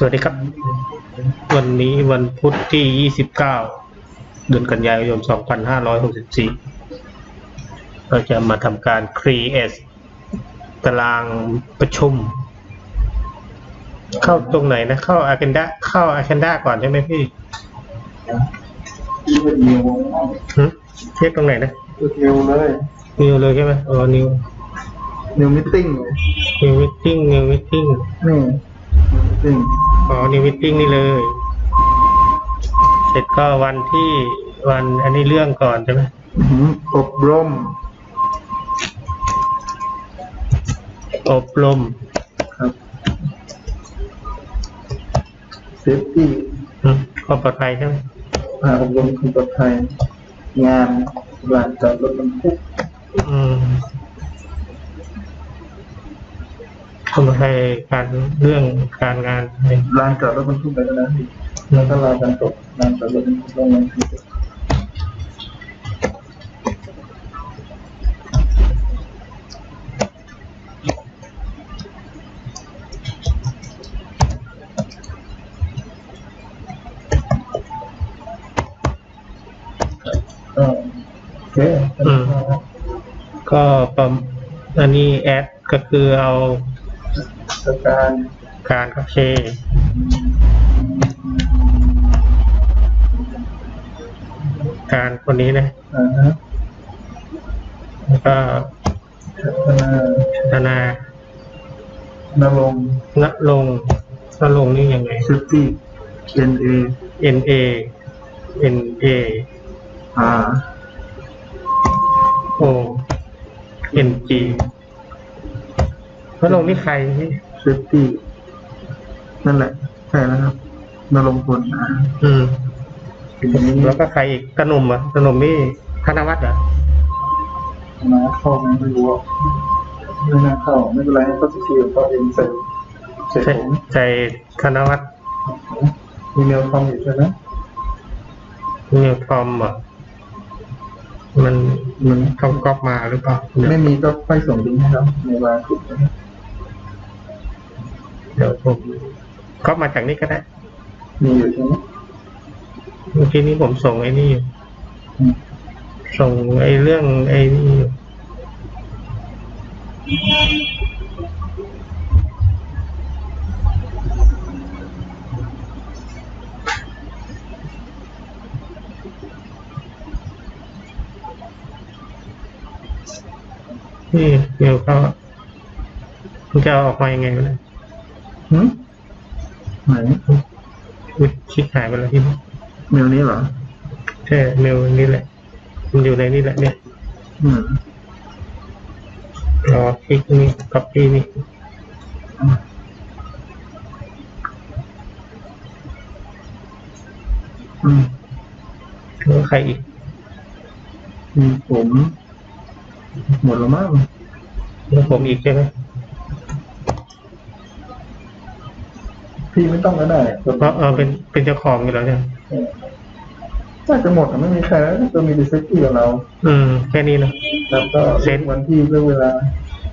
สวัสดีครับ วันนี้วันพุธที่ 29 เดือนกันยายน 2564 เราจะมาทำการ create ตารางประชุม เข้าตรงไหนนะ เข้า agenda เข้า agenda ก่อนใช่ไหมพี่ที่เป็นนิวหึเช็คตรงไหนนะนิวเลย new เลยใช่ไหมอ๋อ new นิวมิทติ้งเลย new meeting new meeting นี่นิวมิทติ้ง อ๋อ new meeting นี่เลย เสร็จก็วันที่วันอันนี้เรื่องก่อนใช่ไหมอบรม อบรม ครับเซฟตี้อืมความปลอดภัยใช่ไหมอ่าอบรมความปลอดภัยงานลานจอดรถบรรทุกอืม ความปลอดภัยการเรื่องการงานอะไรลานจอดรถบรรทุกไปแล้วนะพี่แล้วก็ลานกันตกลานจอดรถบรรทุกลงบรรทุกก็โอเคอืมก็ประมอันนี้แอดก็คือเอา สการการโอเคการคนนี้นะอ่าฮะแล้วก็พัฒนาธนานรงค์ณลงค์ณลงค์นี่ยังไงเซฟตี้ NA N A N A R O N G ณลงค์นี่ใครพี่เซฟตี้นั่นแหละใช่แล้วครับนรงค์พลอ่าอืมอันนี้แล้วก็ใครอีกตะหนุ่มเหรอะตะหนุ่มนี่ธนวัฒน์เหรอมาเข้าไหมไม่รู้อะไม่น่าเข้าไม่เป็นไรให้เขาสกิลเขาเองใส่ใส่ใช่ผมใช่ธนวัฒน์มีเมลคอมอยู่ใช่ไหมนิวทอมเหรอะมันมันเขาก๊อปมาหรือเปล่าเดี๋ยวไม่มีก็ค่อยส่งลิงก์ให้เขาในไลน์กลุ่มนะครับ เดี๋ยวผมก๊อปมาจากนี้ก็ได้ มีอยู่ใช่ไหมเมื่อกี้นี้ผมส่งไอ้นี่อยู่อืมส่งไอ้เรื่องไอ้นี่อยู่นี่เดี๋ยวเขามันจะเอาออกมายังไงวะเนี่ย หืมไหนวิชิดหายไปแล้วที่เมลนี้เหรอใช่เมลนี่แหละ มันอยู่ในนี่แหละเนี่ย อืมรอคลิกนี่ก๊อปปี้นี่อืมแล้วใครอีกมีผม หมดแล้วมั้งแล้วผมอีกใช่ไหม พี่ไม่ต้องก็ได้เพราะเออเป็นเป็นเจ้าของอยู่แล้วเนี่ยน่าจะหมดอะไม่มีใครแล้วจะมีดิสกี้กับเรา อืม แค่นี้นะแล้วก็เซ็นวันที่เรื่องเวลา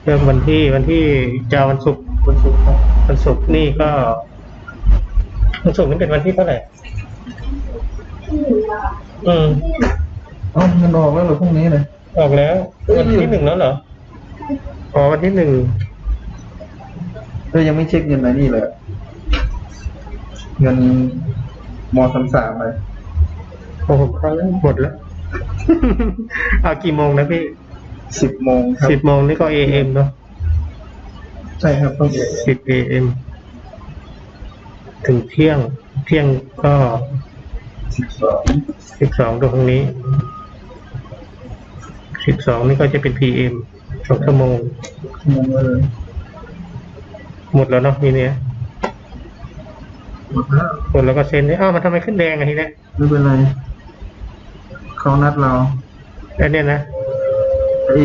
เริ่มวันที่วันที่จะวันศุกร์วันศุกร์ครับวันศุกร์นี่ก็วันศุกร์นี่เป็นวันที่เท่าไหร่อืมอ๋อมันออกแล้วเหรอพรุ่งนี้เลยออกแล้ว วันที่หนึ่งแล้วเหรออ๋อวันที่หนึ่งก็ยังไม่เช็คเงินไหนนี่เลยอะเงินมสามสามเลยโอ้โหเข้าแล้วหมดแล้ว เอากี่โมงนะพี่สิบโมงครับสิบโมงนี่ก็ AM เนาะใช่ครับต้องเอกสิบ AM ถึงเที่ยง เที่ยงก็สิบสองสิบสองตรงนี้สิบสองนี่ก็จะเป็น PM สองชั่วโมงชั่วโมงเลยหมดแล้วเนาะทีเนี้ย หมดแล้วหมดแล้วก็เซ็นได้อ้าวมันทำไมขึ้นแดงอะทีเนี้ยไม่เป็นไรเขานัดเราอันเนี้ยนะไอ้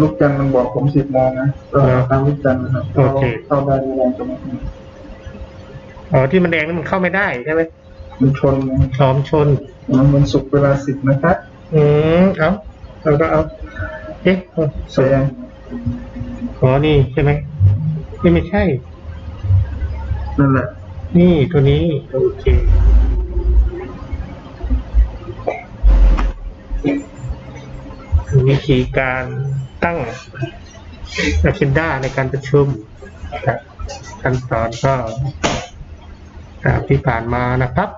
ลูกจันทร์มันบอกผมสิบโมงนะก็เหรอตามลูกจันทร์นะครับโอเคเข้าได้ไม่ได้ก็ไม่เป็นไรอ๋อที่มันแดงนี่มันเข้าไม่ได้ใช่ไหมมันชนไงพร้อมชนมันวันศุกร์เวลาสิบนะครับอืมเอาเราก็เอาเอ๊ะเสียงอ๋อนี่ใช่ไหมนี่ไม่ใช่นั่นแหละ นี่ตัวนี้โอเควิธีการตั้ง a เ e n d a ในการประชุมขั้นตอนก็ที่ผ่านมานะครับ